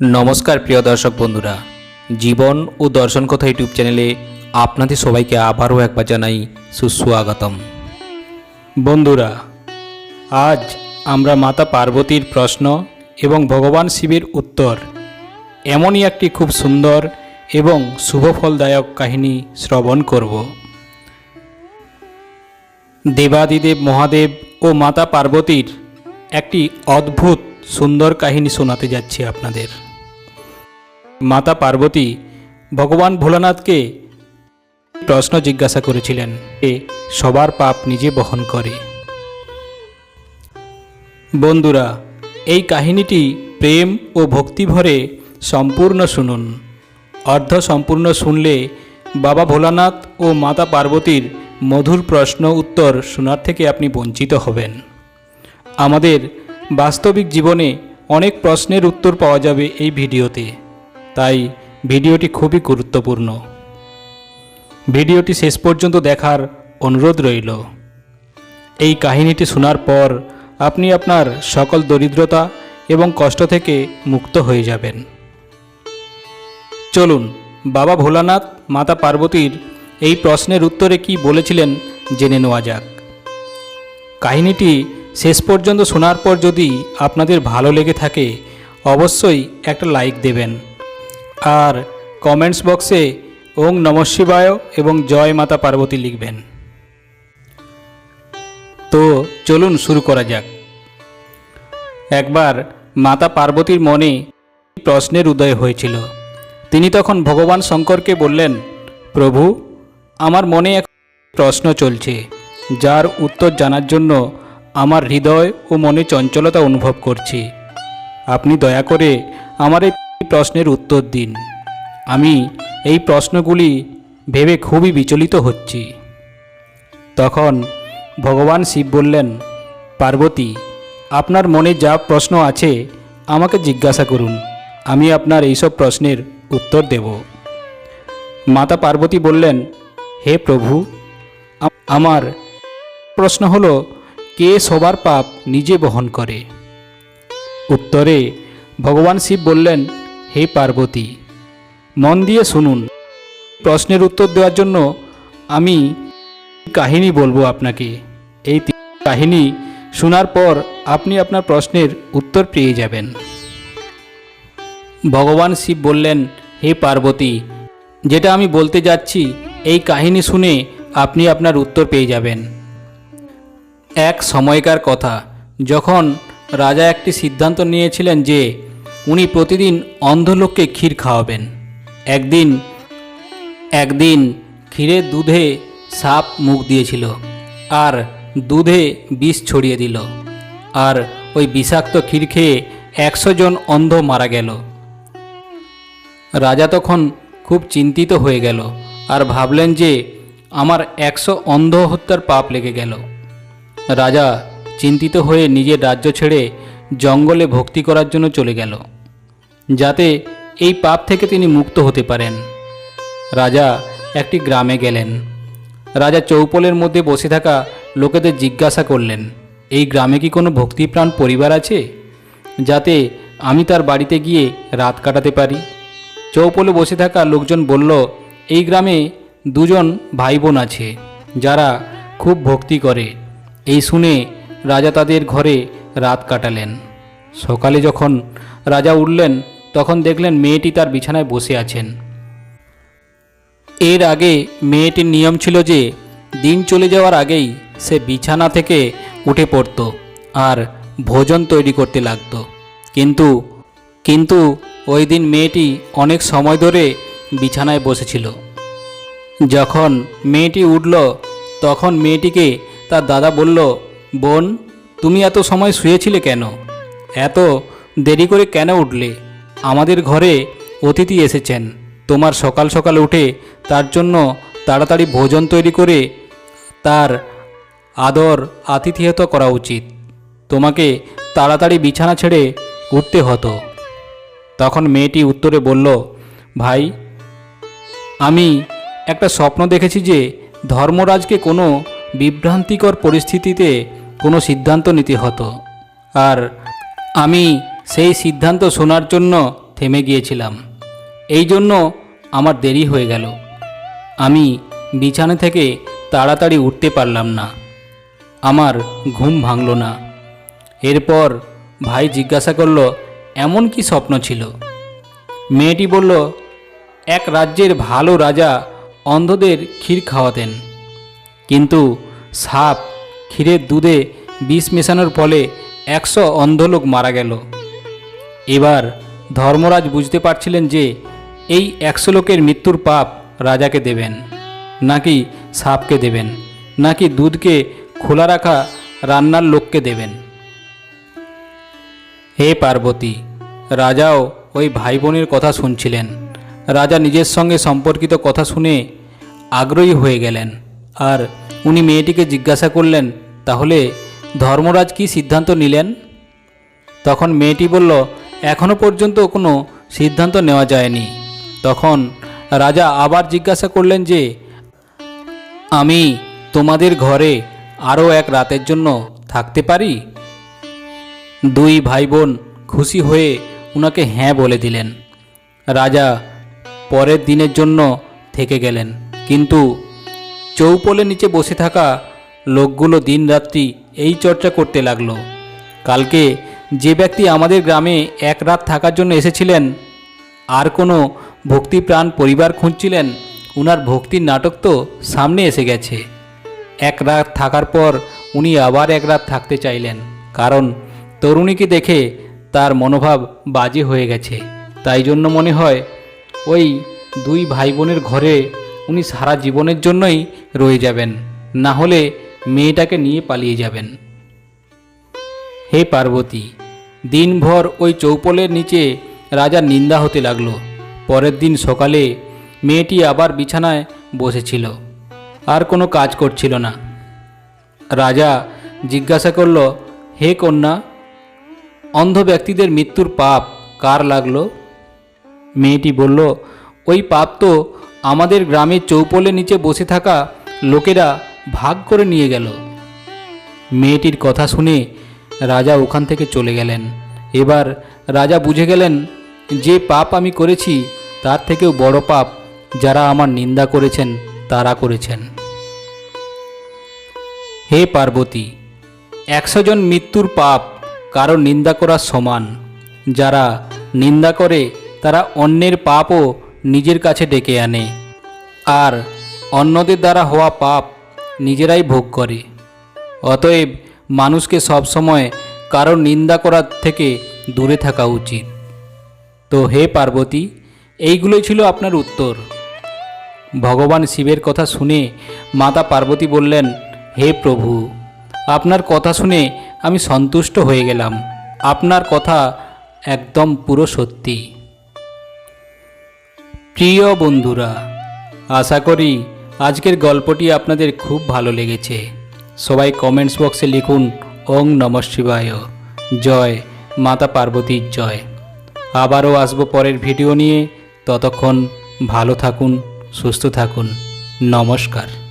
নমস্কার প্রিয় দর্শক বন্ধুরা। জীবন ও দর্শন কথা ইউটিউব চ্যানেলে আপনাদের সবাইকে আবারও একবার জানাই সুস্বাগতম। বন্ধুরা, আজ আমরা মাতা পার্বতীর প্রশ্ন এবং ভগবান শিবের উত্তর, এমনই একটি খুব সুন্দর এবং শুভফলদায়ক কাহিনী শ্রবণ করব। দেবাদিদেব মহাদেব ও মাতা পার্বতীর একটি অদ্ভুত সুন্দর কাহিনী শোনাতে যাচ্ছি আপনাদের। মাতা পার্বতী ভগবান ভোলানাথকে প্রশ্ন জিজ্ঞাসা করেছিলেন, এ সবার পাপ নিজে বহন করে? বন্ধুরা, এই কাহিনীটি প্রেম ও ভক্তিভরে সম্পূর্ণ শুনুন। অর্ধ সম্পূর্ণ শুনলে বাবা ভোলানাথ ও মাতা পার্বতীর মধুর প্রশ্ন উত্তর শোনার থেকে আপনি বঞ্চিত হবেন। আমাদের বাস্তবিক জীবনে অনেক প্রশ্নের উত্তর পাওয়া যাবে এই ভিডিওতে। তাই ভিডিওটি খুবই গুরুত্বপূর্ণ। ভিডিওটি শেষ পর্যন্ত দেখার অনুরোধ রইল। এই কাহিনীটি শোনার পর আপনি আপনার সকল দরিদ্রতা এবং কষ্ট থেকে মুক্ত হয়ে যাবেন। চলুন, বাবা ভোলানাথ, মাতা পার্বতীর এই প্রশ্নের উত্তরে কি বলেছিলেন জেনে নেওয়া যাক। কাহিনীটি শেষ পর্যন্ত শোনার পর যদি আপনাদের ভালো লেগে থাকে, অবশ্যই একটা লাইক দেবেন। আর কমেন্টস বক্সে ওং নম শিবায় এবং জয় মাতা পার্বতী লিখবেন। তো চলুন শুরু করা যাক। একবার মাতা পার্বতীর মনে প্রশ্নের উদয় হয়েছিল। তিনি তখন ভগবান শঙ্করকে বললেন, প্রভু, আমার মনে এক প্রশ্ন চলছে, যার উত্তর জানার জন্য আমার হৃদয় ও মনে চঞ্চলতা অনুভব করছি। আপনি দয়া করে আমার এই প্রশ্নের উত্তর দিন। আমি এই প্রশ্নগুলি ভেবে খুবই বিচলিত হচ্ছি। তখন ভগবান শিব বললেন, পার্বতী, আপনার মনে যা প্রশ্ন আছে, আমাকে জিজ্ঞাসা করুন। আমি আপনার এইসব প্রশ্নের উত্তর দেব। মাতা পার্বতী বললেন, হে প্রভু আমার প্রশ্ন হলো, কে সবার পাপ নিজে বহন করে? উত্তরে ভগবান শিব বললেন হে পার্বতী, মন দিয়ে শুনুন। প্রশ্নের উত্তর দেওয়ার জন্য আমি কাহিনী বলব আপনাকে। এই কাহিনী শোনার পর আপনি আপনার প্রশ্নের উত্তর পেয়ে যাবেন। ভগবান শিব বললেন, হে পার্বতী, যেটা আমি বলতে যাচ্ছি, এই কাহিনী শুনে আপনি আপনার উত্তর পেয়ে যাবেন। এক সময়কার কথা, যখন রাজা একটি সিদ্ধান্ত নিয়েছিলেন যে উনি প্রতিদিন অন্ধলোককে ক্ষীর খাওয়াবেন। একদিন একদিন ক্ষীরের দুধে সাপ মুখ দিয়েছিল আর দুধে বিষ ছড়িয়ে দিল। আর ওই বিষাক্ত ক্ষীর খেয়ে একশো জন অন্ধ মারা গেল। রাজা তখন খুব চিন্তিত হয়ে গেল আর ভাবলেন যে আমার একশো অন্ধ হত্যার পাপ লেগে গেল। রাজা চিন্তিত হয়ে নিজের রাজ্য ছেড়ে জঙ্গলে ভক্তি করার জন্য চলে গেল। যাতে এই পাপ থেকে তিনি মুক্ত হতে পারেন। রাজা একটি গ্রামে গেলেন। রাজা চৌপলের মধ্যে বসে থাকা লোকেদের জিজ্ঞাসা করলেন, এই গ্রামে কি কোনো ভক্তিপ্রাণ পরিবার আছে? যাতে আমি তার বাড়িতে গিয়ে রাত কাটাতে পারি? চৌপলে বসে থাকা লোকজন বলল, এই গ্রামে দুজন ভাই বোন আছে, যারা খুব ভক্তি করে। এই শুনে রাজা তাদের ঘরে রাত কাটালেন। সকালে যখন রাজা উঠলেন তখন দেখলেন মেয়েটি তার বিছানায় বসে আছেন। এর আগে মেয়েটির নিয়ম ছিল যে, দিন চলে যাওয়ার আগেই সে বিছানা থেকে উঠে পড়তো আর ভোজন তৈরি করতে লাগতো। কিন্তু কিন্তু ওই দিন মেয়েটি অনেক সময় ধরে বিছানায় বসেছিল। যখন মেয়েটি উঠল, তখন মেয়েটিকে তার দাদা বলল, বোন, তুমি এত সময় শুয়েছিলে কেন? এত দেরি করে কেন উঠলে? আমাদের ঘরে অতিথি এসেছেন। তোমার সকাল সকাল উঠে তার জন্য তাড়াতাড়ি ভোজন তৈরি করে তার আদর আতিথেয়তা করা উচিত। তোমাকে তাড়াতাড়ি বিছানা ছেড়ে উঠতে হতো। তখন মেয়েটি উত্তরে বলল, ভাই, আমি একটা স্বপ্ন দেখেছি যে ধর্মরাজকে কোনো বিভ্রান্তিকর পরিস্থিতিতে কোনো সিদ্ধান্ত নিতে হতো। আর আমি সেই সিদ্ধান্ত শোনার জন্য থেমে গিয়েছিলাম। এই জন্য আমার দেরি হয়ে গেল। আমি বিছানা থেকে তাড়াতাড়ি উঠতে পারলাম না। আমার ঘুম ভাঙল না। এরপর ভাই জিজ্ঞাসা করল, এমন কি স্বপ্ন ছিল? মেয়েটি বলল, এক রাজ্যের ভালো রাজা অন্ধদের ক্ষীর খাওয়াতেন। কিন্তু সাপ ক্ষীরের দুধে বিষ মেশানোর ফলে একশো অন্ধ লোক মারা গেল। এবার ধর্মরাজ বুঝতে পারছিলেন যে এই একশো লোকের মৃত্যুর পাপ রাজাকে দেবেন, নাকি সাপকে দেবেন, নাকি দুধকে খোলা রাখা রান্নার লোককে দেবেন। হে পার্বতী, রাজাও ওই ভাই বোনের কথা শুনছিলেন। রাজা নিজের সঙ্গে সম্পর্কিত কথা শুনে আগ্রহী হয়ে গেলেন। আর উনি মেয়েটিকে জিজ্ঞাসা করলেন, তাহলে ধর্মরাজ কি সিদ্ধান্ত নিলেন? তখন মেয়েটি বলল এখনও পর্যন্ত কোনো সিদ্ধান্ত নেওয়া যায়নি। তখন রাজা আবার জিজ্ঞাসা করলেন যে, আমি তোমাদের ঘরে আরও এক রাতের জন্য থাকতে পারি? দুই ভাই বোন খুশি হয়ে উনাকে হ্যাঁ বলে দিলেন। রাজা পরের দিনের জন্য থেকে গেলেন। কিন্তু চৌপলের নিচে বসে থাকা লোকগুলো দিনরাত্রি এই চর্চা করতে লাগল। কালকে যে ব্যক্তি আমাদের গ্রামে এক রাত থাকার জন্য এসেছিলেন, আর কোনো ভক্তিপ্রাণ পরিবার খুঁজছিলেন, উনার ভক্তির নাটক তো সামনে এসে গেছে। এক রাত থাকার পর উনি আবার এক রাত থাকতে চাইলেন, কারণ তরুণীকে দেখে তার মনোভাব বাজে হয়ে গেছে। তাই জন্য মনে হয়, ওই দুই ভাই বোনের ঘরে উনি সারা জীবনের জন্যই রয়ে যাবেন, না হলে মেয়েটাকে নিয়ে পালিয়ে যাবেন। হে পার্বতী, দিনভর ওই চৌপলের নিচে রাজার নিন্দা হতে লাগল। পরের দিন সকালে মেয়েটি আবার বিছানায় বসেছিল, আর কোনো কাজ করছিল না। রাজা জিজ্ঞাসা করল, হে কন্যা, অন্ধ ব্যক্তিদের মৃত্যুর পাপ কার লাগল? মেয়েটি বলল, ওই পাপ তো আমাদের গ্রামের চৌপলের নিচে বসে থাকা লোকেরা ভাগ করে নিয়ে গেল। মেয়েটির কথা শুনে রাজা ওখান থেকে চলে গেলেন। এবার রাজা বুঝে গেলেন, যে পাপ আমি করেছি, তার থেকেও বড় পাপ যারা আমার নিন্দা করেছেন, তারা করেছেন। হে পার্বতী, একশো জন মৃত্যুর পাপ কারও নিন্দা করার সমান। যারা নিন্দা করে, তারা অন্যের পাপও নিজের কাছে ডেকে আনে। আর অন্যদের দ্বারা হওয়া পাপ নিজেরাই ভোগ করে। অতএব মানুষকে সবসময় কারও নিন্দা করার থেকে দূরে থাকা উচিত। তো হে পার্বতী, এইগুলোই ছিল আপনার উত্তর। ভগবান শিবের কথা শুনে মাতা পার্বতী বললেন, হে প্রভু, আপনার কথা শুনে আমি সন্তুষ্ট হয়ে গেলাম। আপনার কথা একদম পুরো সত্যি। প্রিয় বন্ধুরা, আশা করি আজকের গল্পটি আপনাদের খুব ভালো লেগেছে। সবাই কমেন্টস বক্সে লিখুন, ওং নম শিবায়, জয়, মাতা পার্বতীর জয়। আবারও আসব পরের ভিডিও নিয়ে। ততক্ষণ ভালো থাকুন, সুস্থ থাকুন। নমস্কার।